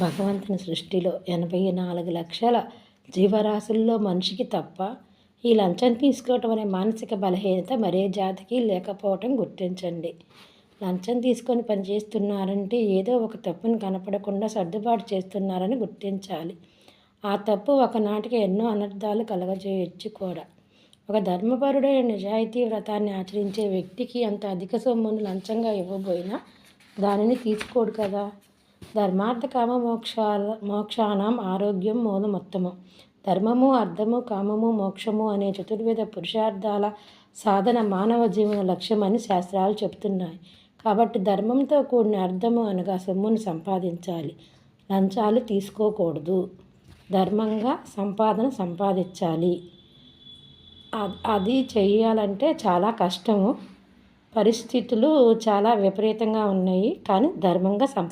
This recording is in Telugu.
భగవంతుని సృష్టిలో ఎనభై నాలుగు లక్షల జీవరాశుల్లో మనిషికి తప్ప ఈ లంచం తీసుకోవటం అనే మానసిక బలహీనత మరే జాతికి లేకపోవటం గుర్తించండి. లంచం తీసుకొని పనిచేస్తున్నారంటే ఏదో ఒక తప్పును కనపడకుండా సర్దుబాటు చేస్తున్నారని గుర్తించాలి. ఆ తప్పు ఒకనాటికి ఎన్నో అనర్థాలు కలగజేయచ్చు కూడా. ఒక ధర్మపరుడైన నిజాయితీ వ్రతాన్ని ఆచరించే వ్యక్తికి అంత అధిక సొమ్మును లంచంగా ఇవ్వబోయినా దానిని తీసుకోడు కదా. ధర్మార్థ కామ మోక్షాల మోక్షానం ఆరోగ్యం మూలమొత్తము ధర్మము అర్థము కామము మోక్షము అనే చతుర్వేద పురుషార్థాల సాధన మానవ జీవన లక్ష్యమని శాస్త్రాలు చెబుతున్నాయి. కాబట్టి ధర్మంతో కూడిన అర్థము అనగా సొమ్మును సంపాదించాలి. లంచాలు తీసుకోకూడదు. ధర్మంగా సంపాదన సంపాదించాలి. అది చేయాలంటే చాలా కష్టము. పరిస్థితులు చాలా విపరీతంగా ఉన్నాయి. కానీ ధర్మంగా సం